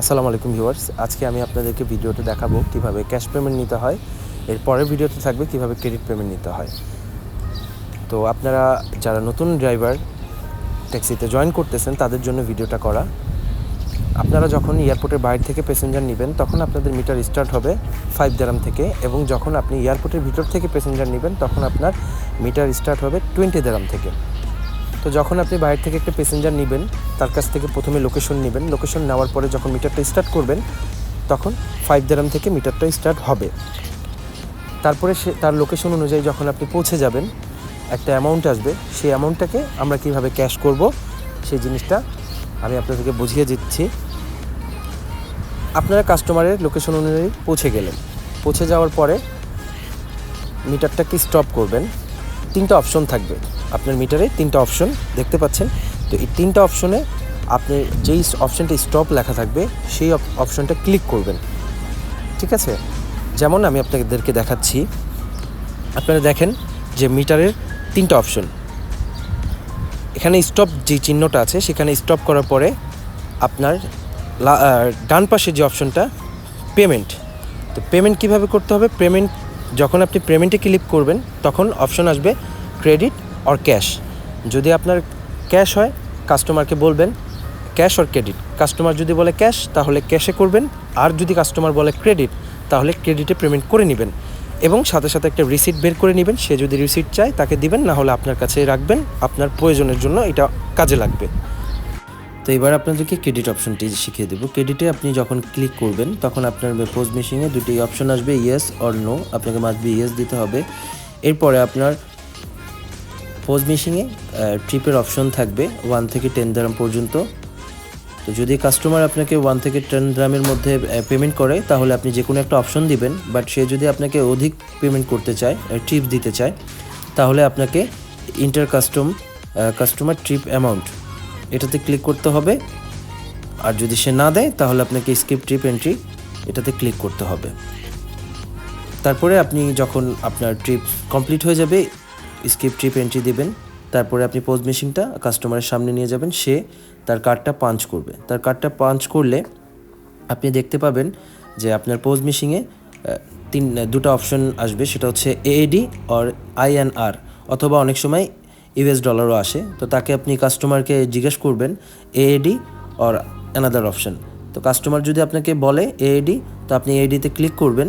আসসালামু আলাইকুম ভিউয়ার্স, আজকে আমি আপনাদেরকে ভিডিওতে দেখাবো কীভাবে ক্যাশ পেমেন্ট নিতে হয়, এর পরের ভিডিওতে থাকবে কীভাবে ক্রেডিট পেমেন্ট নিতে হয়। তো আপনারা যারা নতুন ড্রাইভার, ট্যাক্সিতে জয়েন করতেছেন, তাদের জন্য ভিডিওটা করা। আপনারা যখন এয়ারপোর্টের বাইরে থেকে প্যাসেঞ্জার নেবেন, তখন আপনাদের মিটার স্টার্ট হবে ফাইভ দেরাম থেকে এবং যখন আপনি এয়ারপোর্টের ভিতর থেকে প্যাসেঞ্জার নেবেন, তখন আপনার মিটার স্টার্ট হবে টোয়েন্টি দেরাম থেকে। তো যখন আপনি বাইরে থেকে একটা প্যাসেঞ্জার নেবেন, তার কাছ থেকে প্রথমে লোকেশন নেবেন। লোকেশন নেওয়ার পরে যখন মিটারটা স্টার্ট করবেন, তখন ফাইভ দেরাম থেকে মিটারটা স্টার্ট হবে। তারপরে সে, তার লোকেশন অনুযায়ী যখন আপনি পৌঁছে যাবেন, একটা অ্যামাউন্ট আসবে। সেই অ্যামাউন্টটাকে আমরা কীভাবে ক্যাশ করব, সেই জিনিসটা আমি আপনাদেরকে বুঝিয়ে দিচ্ছি। আপনারা কাস্টমারের লোকেশন অনুযায়ী পৌঁছে গেলেন। পৌঁছে যাওয়ার পরে মিটারটাকে স্টপ করবেন। তিনটা অপশন থাকবে। আপনার মিটারে তিনটা অপশন দেখতে পাচ্ছেন। তো এই তিনটা অপশনে আপনি যেই অপশনটা স্টপ লেখা থাকবে, সেই অপশনটা ক্লিক করবেন। ঠিক আছে? যেমন আমি আপনাদেরকে দেখাচ্ছি। আপনারা দেখেন যে মিটারের তিনটা অপশন এখানে স্টপ যে চিহ্নটা আছে, সেখানে স্টপ করার পরে আপনার ডান পাশে যে অপশনটা পেমেন্ট তো পেমেন্ট কীভাবে করতে হবে? পেমেন্ট যখন আপনি পেমেন্টে ক্লিক করবেন, তখন অপশন আসবে ক্রেডিট অর ক্যাশ যদি আপনার ক্যাশ হয় কাস্টমারকে বলবেন ক্যাশ অর ক্রেডিট কাস্টমার যদি বলে ক্যাশ তাহলে ক্যাশে করবেন। আর যদি কাস্টমার বলে ক্রেডিট তাহলে ক্রেডিটে পেমেন্ট করে নেবেন। এবং সাথে সাথে একটা রিসিট বের করে নেবেন। সে যদি রিসিট চায়, তাকে দিবেন। না হলে আপনার কাছে রাখবেন। আপনার প্রয়োজনের জন্য এটা কাজে লাগবে। তো এবার আপনাদেরকে ক্রেডিট অপশনটি শিখিয়ে দেবো। ক্রেডিটে আপনি যখন ক্লিক করবেন, তখন আপনার পোজ মেশিনে দুটি অপশন আসবে ইয়েস অর নো আপনাকে মাস্ট বি ইয়েস দিতে হবে। এরপরে আপনার পোজ মেশিনে ট্রিপের অপশন থাকবে ওয়ান থেকে টেন দ্রাম পর্যন্ত। তো যদি কাস্টমার আপনাকে ওয়ান থেকে টেন গ্রামের মধ্যে পেমেন্ট করে, তাহলে আপনি যে কোনো একটা অপশন দিবেন বাট সে যদি আপনাকে অধিক পেমেন্ট করতে চায় ট্রিপ দিতে চায়, তাহলে আপনাকে enter custom customer trip amount এটাতে ক্লিক করতে হবে। আর যদি সে না দেয়, তাহলে আপনাকে স্কিপ ট্রিপ এন্ট্রি এটাতে ক্লিক করতে হবে। তারপরে আপনি যখন আপনার ট্রিপ কমপ্লিট হয়ে যাবে স্কিপ ট্রিপ এন্ট্রি দেবেন, তারপরে আপনি পোজ মেশিনটা কাস্টমারের সামনে নিয়ে যাবেন, সে তার কার্ডটা পাঞ্চ করবে। তার কার্ডটা পাঞ্চ করলে আপনি দেখতে পাবেন যে আপনার পোজ মেশিনে তিন দুটো অপশন আসবে, সেটা হচ্ছে এএডি অর আইএনআর অথবা অনেক সময় ইউএস ডলারও আসে। তো তাকে আপনি কাস্টমারকে জিজ্ঞেস করবেন এএডি অর অ্যানাদার অপশন তো কাস্টমার যদি আপনাকে বলে এএডি তো আপনি এএডিতে ক্লিক করবেন।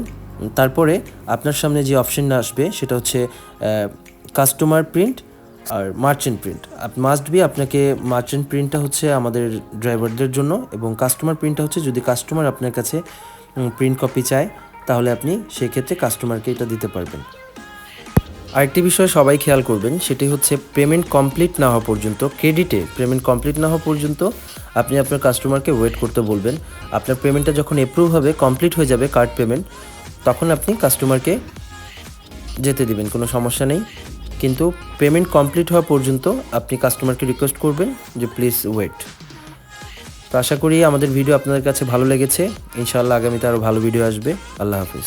তারপরে আপনার সামনে যে অপশন আসবে, সেটা হচ্ছে কাস্টমার প্রিন্ট আর মার্চেন্ট প্রিন্ট মাস্ট বি আপনাকে মার্চেন্ট প্রিন্টটা হচ্ছে আমাদের ড্রাইভারদের জন্য এবং কাস্টমার প্রিন্টটা হচ্ছে যদি কাস্টমার আপনার কাছে প্রিন্ট কপি চায়, তাহলে আপনি সেক্ষেত্রে কাস্টমারকে এটা দিতে পারবেন। আরেকটি বিষয় সবাই খেয়াল করবেন, সেটি হচ্ছে পেমেন্ট কমপ্লিট না হওয়া পর্যন্ত ক্রেডিটে পেমেন্ট কমপ্লিট না হওয়া পর্যন্ত আপনি আপনার কাস্টমারকে ওয়েট করতে বলবেন। আপনার পেমেন্টটা যখন এপ্রুভ হবে কমপ্লিট হয়ে যাবে কার্ড পেমেন্ট তখন আপনি কাস্টমারকে যেতে দিবেন, কোনো সমস্যা নেই। কিন্তু পেমেন্ট কমপ্লিট হওয়া পর্যন্ত আপনি কাস্টমারকে রিকোয়েস্ট করবেন যে প্লিজ ওয়েট তো আশা করি আমাদের ভিডিও আপনাদের কাছে ভালো লেগেছে। ইনশাআল্লাহ আগামীতে আরও ভালো ভিডিও আসবে। আল্লাহ হাফিজ।